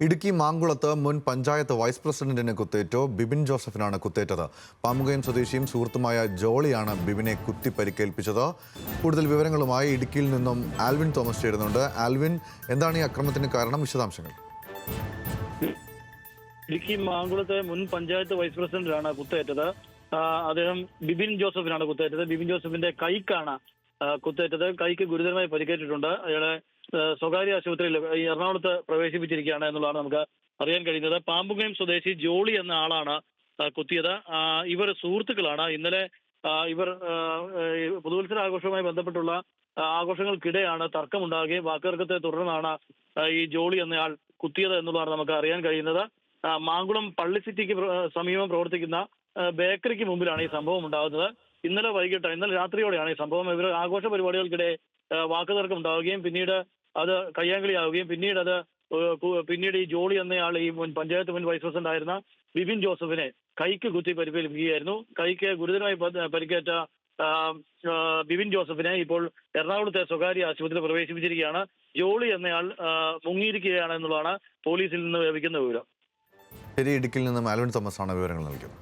ഇടുക്കി മാങ്കുളത്ത് മുൻ പഞ്ചായത്ത് വൈസ് പ്രസിഡന്റിന് കുത്തേറ്റോ. ബിബിൻ ജോസഫിനാണ് കുത്തേറ്റത്. പാമുകയം സ്വദേശിയും സുഹൃത്തുമായ ജോളിയാണ് ബിബിനെ കുത്തി പരിക്കേൽപ്പിച്ചത് കൂടുതൽ വിവരങ്ങളുമായി ഇടുക്കിയിൽ നിന്നും ആൽവിൻ തോമസ് ചേരുന്നുണ്ട്. ആൽവിൻ എന്താണ് ഈ അക്രമത്തിന് കാരണം? വിശദാംശങ്ങൾ. ഇടുക്കി മാങ്കുളത്തെ മുൻ പഞ്ചായത്ത് വൈസ് പ്രസിഡന്റാണ് കുത്തേറ്റത്. അദ്ദേഹം ബിബിൻ ജോസഫിനാണ് കുത്തേറ്റത്. ബിബിൻ ജോസഫിന്റെ കൈക്കാണ് കുത്തേറ്റത് കൈക്ക് ഗുരുതരമായി പരിക്കേറ്റിട്ടുണ്ട്. അയാളെ സ്വകാര്യ ആശുപത്രിയിൽ ഈ എറണാകുളത്ത് പ്രവേശിപ്പിച്ചിരിക്കുകയാണ് എന്നുള്ളതാണ് നമുക്ക് അറിയാൻ കഴിയുന്നത്. പാമ്പുകയം സ്വദേശി ജോളി എന്ന ആളാണ് കുത്തിയത്. ഇവർ സുഹൃത്തുക്കളാണ്. ഇന്നലെ ഇവർ പുതുവത്സര ആഘോഷവുമായി ബന്ധപ്പെട്ടുള്ള ആഘോഷങ്ങൾക്കിടെയാണ് തർക്കമുണ്ടാകുകയും വാക്കുതർക്കത്തെ തുടർന്നാണ് ഈ ജോളി എന്നയാൾ കുത്തിയത് എന്നുള്ളതാണ് നമുക്ക് അറിയാൻ കഴിയുന്നത്. മാങ്കുളം പള്ളി സിറ്റിക്ക് സമീപം പ്രവർത്തിക്കുന്ന ബേക്കറിക്ക് മുമ്പിലാണ് ഈ സംഭവം ഉണ്ടാകുന്നത്. ഇന്നലെ വൈകിട്ട് ഇന്നലെ രാത്രിയോടെയാണ് ഈ സംഭവം. ഇവർ ആഘോഷ പരിപാടികൾക്കിടെ വാക്കുതർക്കം ഉണ്ടാവുകയും പിന്നീട് അത് കയ്യാങ്കളിയാവുകയും പിന്നീട് അത് പിന്നീട് ഈ ജോളി എന്നയാൾ ഈ മുൻ പഞ്ചായത്ത് മുൻ വൈസ് പ്രസിഡന്റ് ആയിരുന്ന ബിപിൻ ജോസഫിനെ കൈക്ക് കുത്തി പരിക്കേൽപ്പിക്കുകയായിരുന്നു കൈക്ക് ഗുരുതരമായി പരിക്കേറ്റ ബിപിൻ ജോസഫിനെ ഇപ്പോൾ എറണാകുളത്തെ സ്വകാര്യ ആശുപത്രിയിൽ പ്രവേശിപ്പിച്ചിരിക്കുകയാണ്. ജോളി എന്നയാൾ മുങ്ങിയിരിക്കുകയാണ് എന്നുള്ളതാണ് പോലീസിൽ നിന്ന് ലഭിക്കുന്ന വിവരം. ശരി ഇടുക്കിയിൽ നിന്നും ആൽവിൻ തോമസ് ആണ് വിവരങ്ങൾ നൽകിയത്.